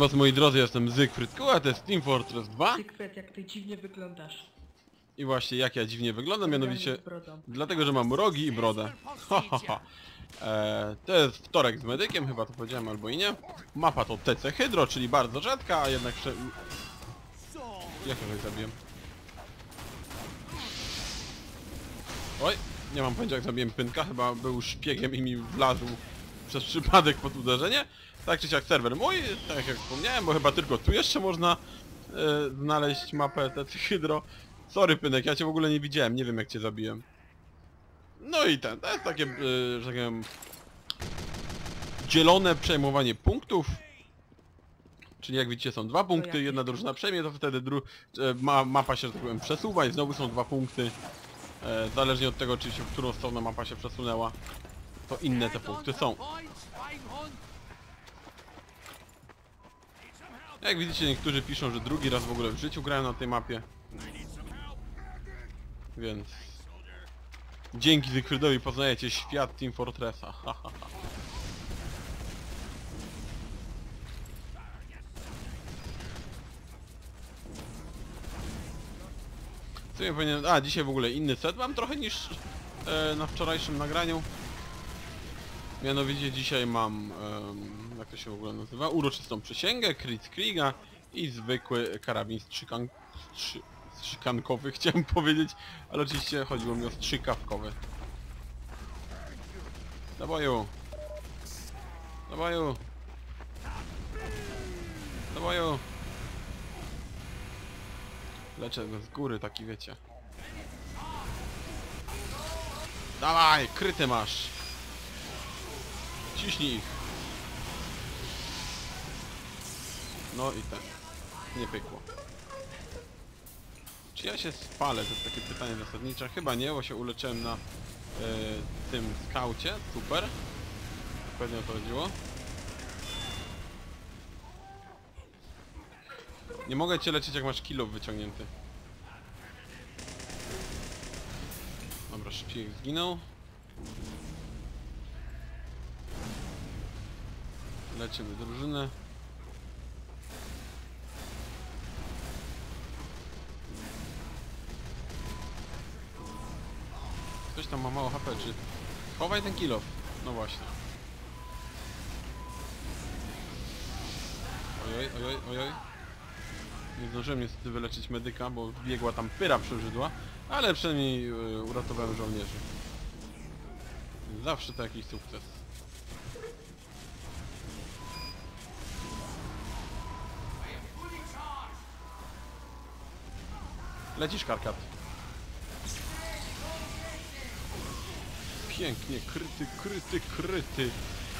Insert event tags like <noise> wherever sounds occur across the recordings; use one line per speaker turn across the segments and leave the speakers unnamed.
was moi drodzy, jestem Zygfryd Kuła, to jest Team Fortress 2
Zygfryd, jak ty dziwnie wyglądasz.
i właśnie jak ja dziwnie wyglądam, mianowicie
Z brodą.
dlatego, że mam rogi i brodę. Ha. Eee, to jest wtorek z medykiem, chyba to powiedziałem albo i nie. Mapa to TC Hydro, czyli bardzo rzadka, a jednak... Prze... Jak ja tutaj zabiłem? Oj, nie mam pojęcia jak zabiłem pynka, chyba był szpiegiem i mi wlazł przez przypadek pod uderzenie. Tak czy siak serwer mój, tak jak wspomniałem, bo chyba tylko tu jeszcze można e, znaleźć mapę TC <laughs> Hydro. Sorry pynek, ja cię w ogóle nie widziałem, nie wiem jak cię zabiłem. No i ten, to jest takie, e, że tak powiem, dzielone przejmowanie punktów. Czyli jak widzicie są dwa punkty, jedna drużyna przejmie, to wtedy dru e, ma mapa się, że tak powiem, przesuwa i znowu są dwa punkty. E, zależnie od tego, czy się w którą stronę mapa się przesunęła, to inne te punkty są. Jak widzicie, niektórzy piszą, że drugi raz w ogóle w życiu grają na tej mapie. Więc... Dzięki Zygfrydowi poznajecie świat Team Fortressa. Co ja powinien... A, dzisiaj w ogóle inny set mam trochę niż e, na wczorajszym nagraniu. Mianowicie dzisiaj mam, em, jak to się w ogóle nazywa, uroczystą przysięgę, Kriega i zwykły karabin strzykan... Strzy, strzykankowy <laughs> chciałem powiedzieć, ale oczywiście chodziło mi o strzykawkowy. Daboju! Daboju! Daboju! Leczę go z góry, taki wiecie. Dawaj, kryty masz! Ciśnij ich! No i tak. Nie pykło. Czy ja się spalę? To jest takie pytanie zasadnicze. Chyba nie, bo się uleczyłem na e, tym skaucie. Super. Pewnie o to chodziło. Nie mogę cię lecieć jak masz kilo wyciągnięty. Dobra, szpieg zginął. Lecimy drużynę. Ktoś tam ma mało HP, czy... Chowaj ten kilof. No właśnie. Ojoj, ojoj, ojoj. Nie zdążyłem niestety wyleczyć medyka, bo biegła tam pyra przeżydła, ale przynajmniej yy, uratowałem żołnierzy. Zawsze to jakiś sukces. Lecisz karkat. Pięknie, kryty, kryty, kryty.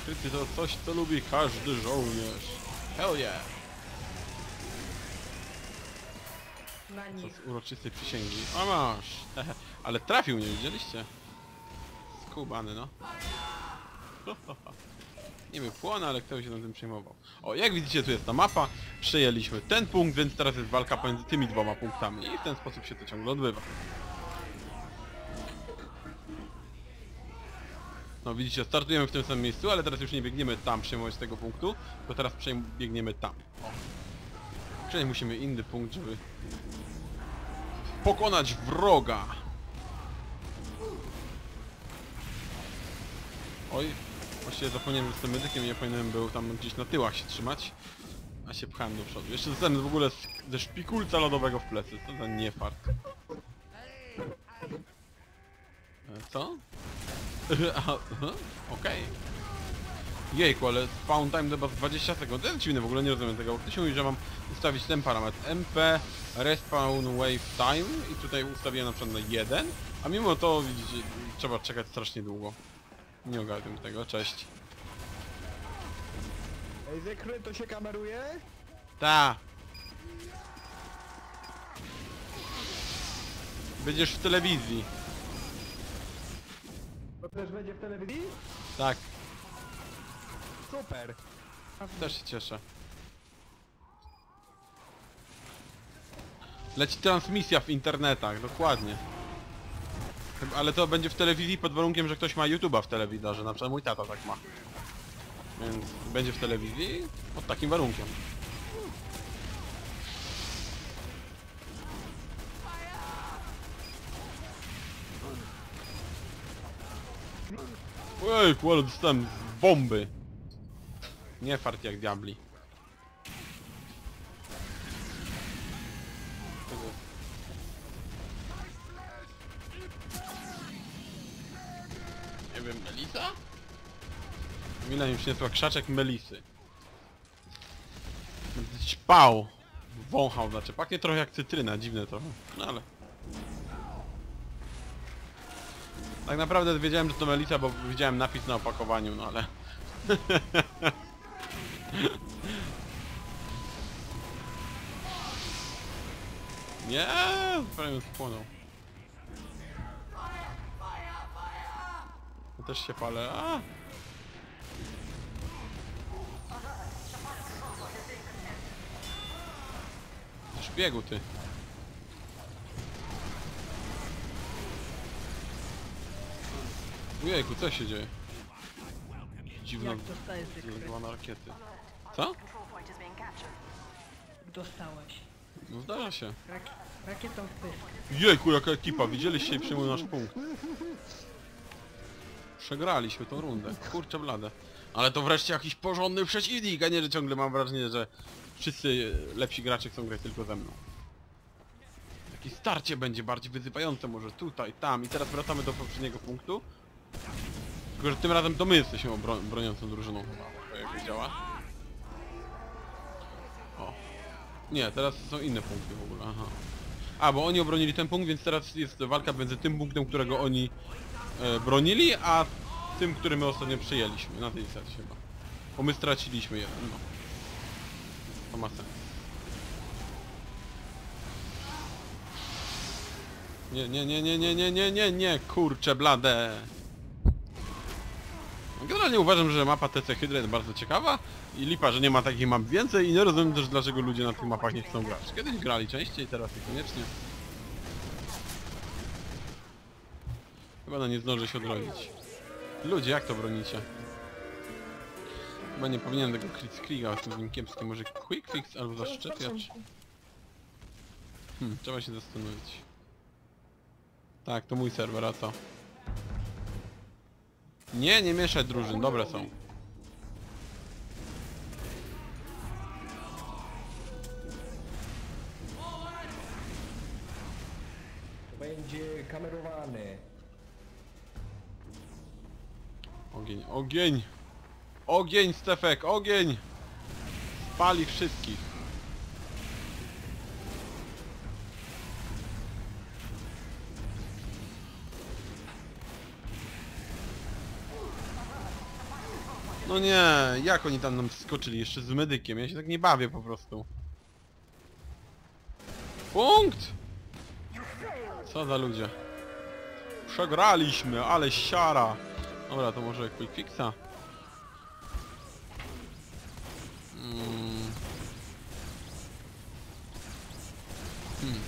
Kryty to coś, co lubi każdy żołnierz. Hell yeah! Co z uroczystej przysięgi. A masz! <laughs> Ale trafił mnie, widzieliście? Skubany, no. <laughs> Nie wiem, płonę, ale kto się na tym przejmował. O, jak widzicie, tu jest ta mapa. Przejęliśmy ten punkt, więc teraz jest walka pomiędzy tymi dwoma punktami. I w ten sposób się to ciągle odbywa. No widzicie, startujemy w tym samym miejscu, ale teraz już nie biegniemy tam przejmować tego punktu, to teraz biegniemy tam. O. Czyli musimy inny punkt, żeby pokonać wroga. Oj, właściwie zapomniałem, że jestem medykiem i powinienem był tam gdzieś na tyłach się trzymać. A się pchałem do przodu. Jeszcze dostałem w ogóle ze szpikulca lodowego w plecy. Co za niefart. E, Co? <laughs> Okej. Jejku, ale spawn time chyba z 20 sekund. To jest dziwne, w ogóle nie rozumiem tego. Ktoś mówi, że mam ustawić ten parametr MP respawn wave time i tutaj ustawiłem na przykład na 1, a mimo to widzicie, trzeba czekać strasznie długo. Nie ogarniam tego, cześć.
Ej, Zekry, to się kameruje?
Ta. Będziesz w telewizji.
To też będzie w telewizji?
Tak,
Super.
też się cieszę. Leci transmisja w internetach, dokładnie. Ale to będzie w telewizji pod warunkiem, że ktoś ma YouTube'a w telewizorze, na przykład mój tata tak ma. Więc będzie w telewizji pod takim warunkiem. Ej, ale dostałem bomby. Nie fart jak diabli. Mila mi przyniosła krzaczek Melisy. Ćpał! Wąchał, znaczy pachnie trochę jak cytryna, dziwne trochę. No ale... Tak naprawdę wiedziałem, że to Melisa, bo widziałem napis na opakowaniu, no ale... <laughs> Nie, prawie spłonął. Ja też się palę. Szpiegu ty. Ujejku, co się dzieje? Dziwna zbudowana rakiety. Co?
Dostałeś.
No zdarza się.
Rak rakietą w pysk.
Jejku, jaka ekipa, widzieliście i przyjmują nasz punkt. Przegraliśmy tą rundę, kurczę blade. Ale to wreszcie jakiś porządny przeciwnik, a nie, że ciągle mam wrażenie, że wszyscy lepsi gracze chcą grać tylko ze mną. Jakieś starcie będzie bardziej wyzywające, może tutaj, tam i teraz wracamy do poprzedniego punktu. Tylko, że tym razem to my jesteśmy obro broniącą drużyną chyba, tak jak działa. O. Nie, teraz są inne punkty w ogóle, aha. A, bo oni obronili ten punkt, więc teraz jest walka między tym punktem, którego oni e, bronili, a tym, który my ostatnio przyjęliśmy, na tej sesji chyba. Bo my straciliśmy jeden, no. Sens. Nie, nie, nie, nie, nie, nie, nie, nie, nie, kurcze blade. Generalnie uważam, że mapa TC Hydra jest bardzo ciekawa i lipa, że nie ma takich map więcej i nie rozumiem też dlaczego ludzie na tych mapach nie chcą grać. Kiedyś grali częściej, teraz niekoniecznie. Chyba no nie zdąży się odrodzić. Ludzie, jak to bronicie? Chyba nie powinienem tego jestem z nim kiepski. Może Quick Fix albo zaszczepiacz? Hmm, trzeba się zastanowić. Tak, to mój serwer, a co? Nie, nie mieszać drużyn, dobre są.
Będzie kamerowany.
Ogień, ogień! Ogień, Stefek, ogień! Spali wszystkich. No nie, jak oni tam nam skoczyli jeszcze z medykiem? Ja się tak nie bawię po prostu. Punkt! Co za ludzie. Przegraliśmy, ale siara. Dobra, to może quick fixa. Mm. Hmm.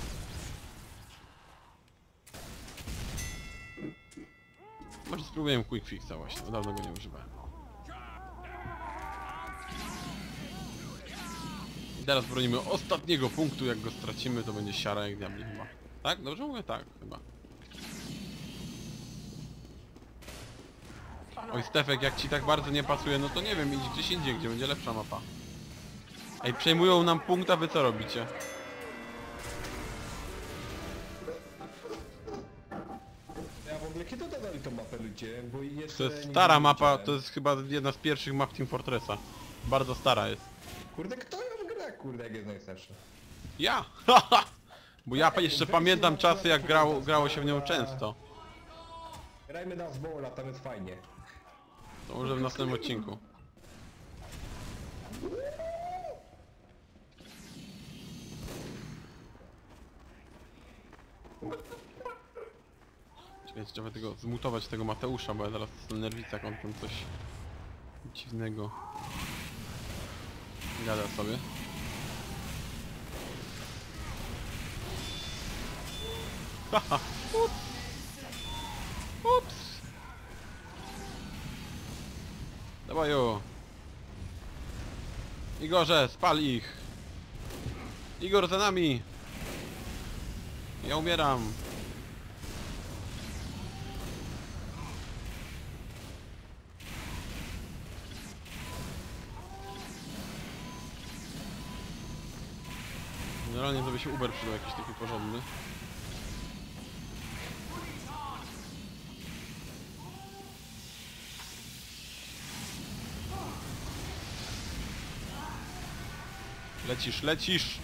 Może spróbujemy quick fixa właśnie, dawno go nie używałem. I teraz bronimy ostatniego punktu, jak go stracimy to będzie siara jak diabli chyba. Tak? Dobrze mówię? Tak, chyba. Oj Stefek, jak ci tak bardzo nie pasuje, no to nie wiem, idź gdzieś indziej, gdzie będzie lepsza mapa. Ej, przejmują nam punkt, a wy co robicie?
Ja w ogóle kiedy dodali tą mapę ludzie? Bo jeszcze
To jest
nie
stara
widziałem.
mapa, to jest chyba jedna z pierwszych map Team Fortressa. Bardzo stara jest.
Kurde, kto ją gra, kurde, jak jest najstarszy?
Ja! <laughs> Bo ja jeszcze pamiętam czasy, jak grało, grało się w nią często.
Grajmy na zbola, tam jest fajnie.
To może w następnym odcinku. Czekajcie, trzeba tego zmutować tego Mateusza, bo ja zaraz jestem nerwicak, on tam coś dziwnego gada sobie. Haha, ups! Ups! Dawajo! Igorze, spal ich! Igor za nami! Ja umieram. Generalnie to by się Uber przydał jakiś taki porządny. Lecisz, lecisz!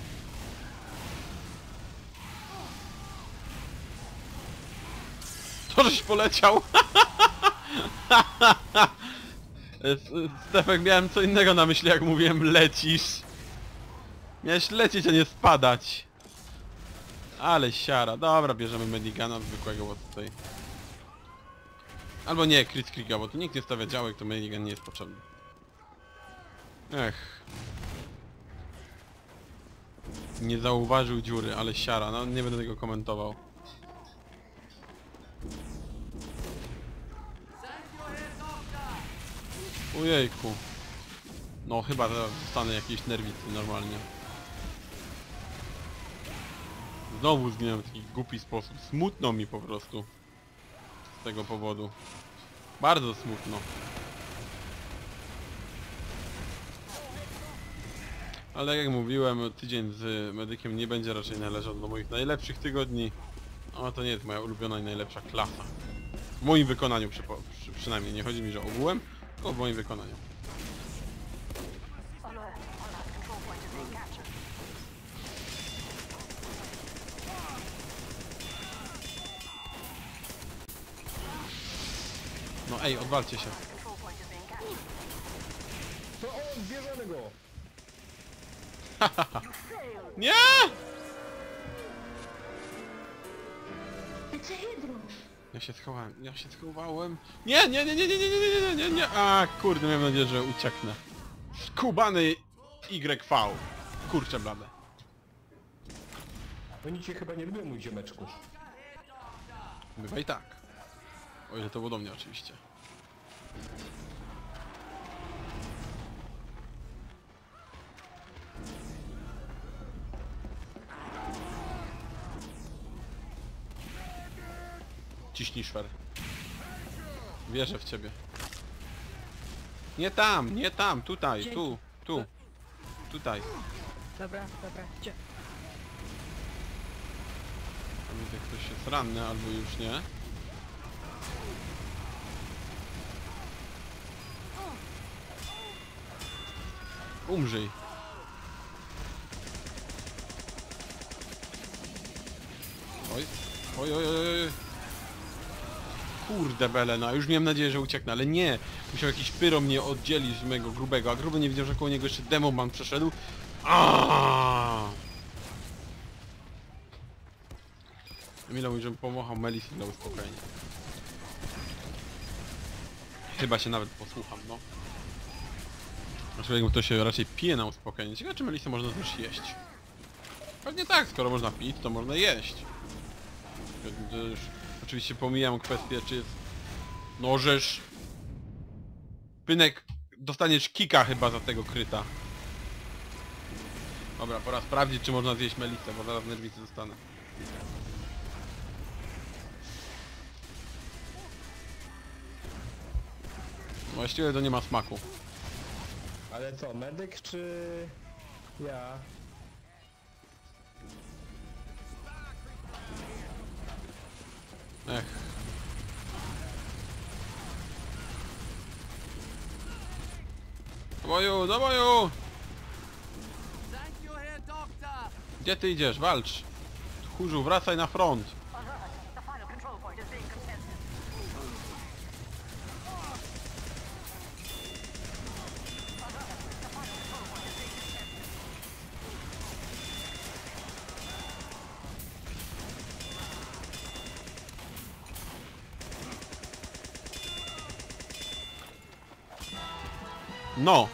To żeś poleciał! <laughs> Stefek, miałem co innego na myśli, jak mówiłem lecisz. Miałeś lecieć, a nie spadać. Ale siara. Dobra, bierzemy Medigana zwykłego, bo tutaj... Albo nie, Crit Krieга, bo tu nikt nie stawia działek, to Medigan nie jest potrzebny. Ech. Nie zauważył dziury, ale siara. No nie będę tego komentował. Ojejku. No chyba dostanę jakieś nerwicy normalnie. Znowu zginąłem w taki głupi sposób. Smutno mi po prostu. Z tego powodu. Bardzo smutno. Ale jak mówiłem, tydzień z medykiem nie będzie raczej należał do moich najlepszych tygodni. No to nie jest moja ulubiona i najlepsza klasa. W moim wykonaniu przypo- przy, przynajmniej. Nie chodzi mi, że ogółem, to w moim wykonaniu. No ej, odwalcie się.
To on, bierzemy go! <laughs>
Nie!
It's a hydro.
Ja się schowałem, ja się schowałem. Nie, nie, nie, nie, nie, nie, nie, nie, nie, nie, nie. A kurde, miałem nadzieję, że ucieknę. Skubany YV. Kurczę blade.
Oni cię chyba nie lubią, mój ziomeczku.
Bywa i tak. O ile to było do mnie oczywiście. Ciśnij szwer. Wierzę w ciebie. Nie tam, nie tam, tutaj,
Dzięki.
tu, tu. Tutaj.
Dobra, dobra, gdzie?
A widzę, ktoś jest ranny albo już nie. Umrzyj. Oj, oj, oj, oj. Kurde Belena, już miałem nadzieję, że ucieknę, ale nie. Musiał jakiś pyro mnie oddzielić z mojego grubego, a gruby nie widział, że koło niego jeszcze demoman przeszedł. Aaaa! Emila mówi, żebym pomachał Melisy dla uspokojenia. Chyba się nawet posłucham, no. Znaczy, to się raczej pije na uspokojenie. Ciekawe, czy Melisę można też jeść. Pewnie tak, skoro można pić, to można jeść. Oczywiście pomijam kwestię, czy jest nożesz. Pynek, dostaniesz kika chyba za tego kryta. Dobra, pora sprawdzić, czy można zjeść Melisę, bo zaraz nerwicy dostanę. Właściwie to nie ma smaku.
Ale co, medyk czy... Ja?
Ech. Do boju, do boju! Gdzie ty idziesz? Walcz! Tchórzu, wracaj na front! No!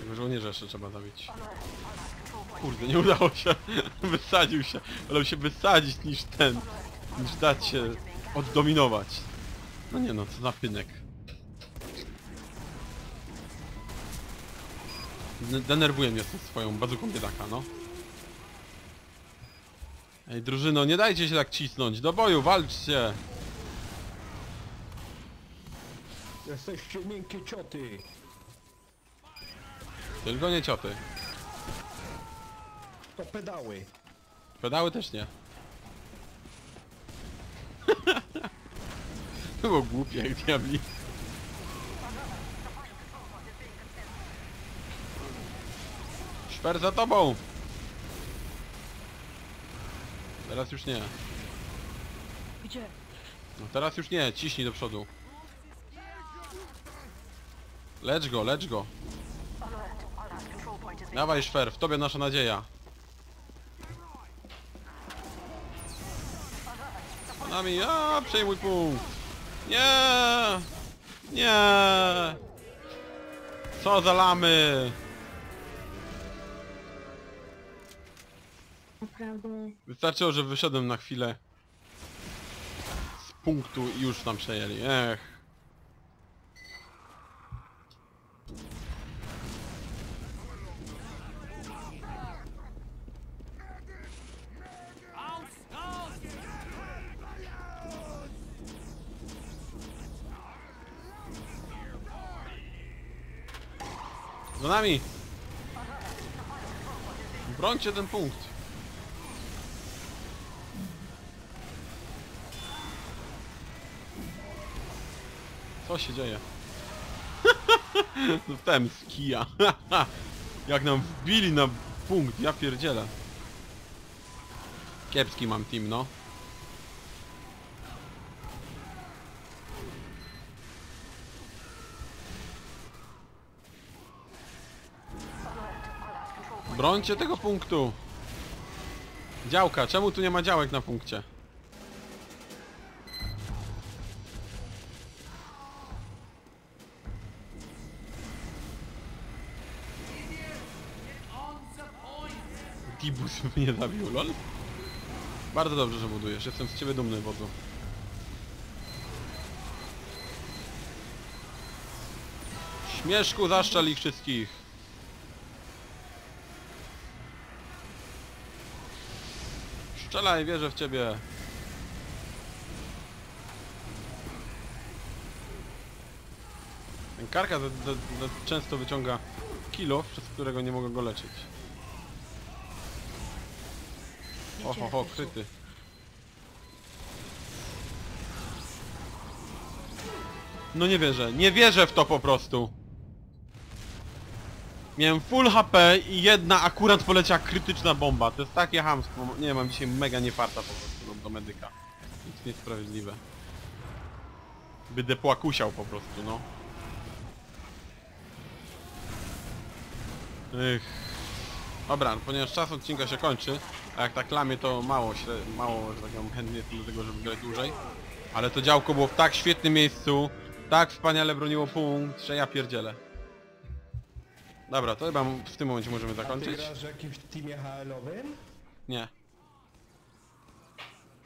Tego żołnierza jeszcze trzeba zabić. Kurde, nie udało się. <laughs> Wysadził się. Wolał się wysadzić niż ten. Niż dać się oddominować. No nie no, co za pynek. Denerwuje mnie swoją bazuką biedaka, no. Ej, drużyno, nie dajcie się tak cisnąć. Do boju, walczcie!
Jesteście miękkie cioty.
Tylko nie cioty.
To pedały.
Pedały też nie. <laughs> To było głupie jak diabli. Szper za tobą! Teraz już nie.
Gdzie?
No teraz już nie, ciśnij do przodu. Lecz go, lecz go. Dawaj Szper, w tobie nasza nadzieja. Nami, a przejmuj punkt. Nie! Nie! Co za lamy!
Naprawdę.
Wystarczyło, że wyszedłem na chwilę z punktu i już tam przejęli. Ech. Za nami! Brońcie ten punkt. Co się dzieje? <laughs> Dostałem z kija. <laughs> Jak nam wbili na punkt, ja pierdzielę. Kiepski mam team, no. Brońcie tego punktu. Działka, czemu tu nie ma działek na punkcie? Tibus <laughs> mnie zabił, lol. Bardzo dobrze, że budujesz. Jestem z ciebie dumny, wodzu. Śmieszku, zaszczal ich wszystkich. Strzelaj, wierzę w ciebie. Ten karka za, za, za często wyciąga kilo, przez którego nie mogę go leczyć. Oho, ho, kryty. No nie wierzę, nie wierzę w to po prostu. Miałem full HP i jedna akurat poleciała krytyczna bomba. To jest takie hamstwo. Nie mam dzisiaj mega niefarta po prostu do, medyka. Nic niesprawiedliwe. Będę płakusiał po prostu, no. Ech. Dobra, ponieważ czas odcinka się kończy, a jak tak lamię to mało, śre- mało, że tak powiem, chętnie jestem do tego, żeby grać dłużej. Ale to działko było w tak świetnym miejscu, tak wspaniale broniło punkt, że ja pierdzielę. Dobra, to chyba w tym momencie możemy
A ty
zakończyć.
grasz w jakimś teamie HL-owym?
Nie.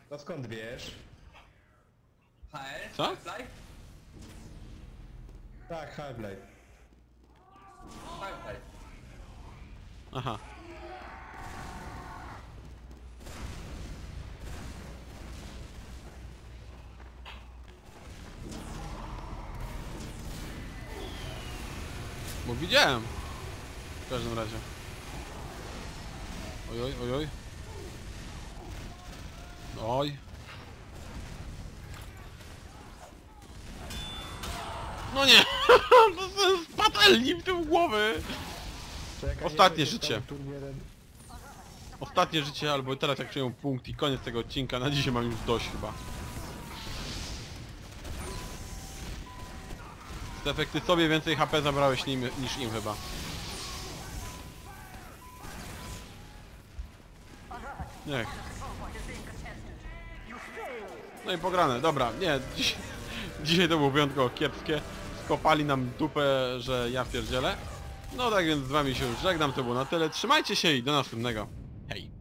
To skąd wiesz?
HL?
Co?
Half-Life?
Tak, Half-Life.
Half-Life.
Aha. Widziałem. W każdym razie. Ojoj, ojoj. Oj. No nie! <laughs> To jest patelni w tym głowy! Ostatnie życie. Ostatnie życie, albo teraz jak przyjął punkt i koniec tego odcinka, na dzisiaj mam już dość chyba. Te efekty sobie więcej HP zabrałeś nim, niż im chyba. Niech. No i pograne, dobra, nie, <laughs> dziś, dzisiaj to było wyjątkowo kiepskie. Skopali nam dupę, że ja pierdzielę. No tak więc z wami się już żegnam, to było na tyle. Trzymajcie się i do następnego. Hej.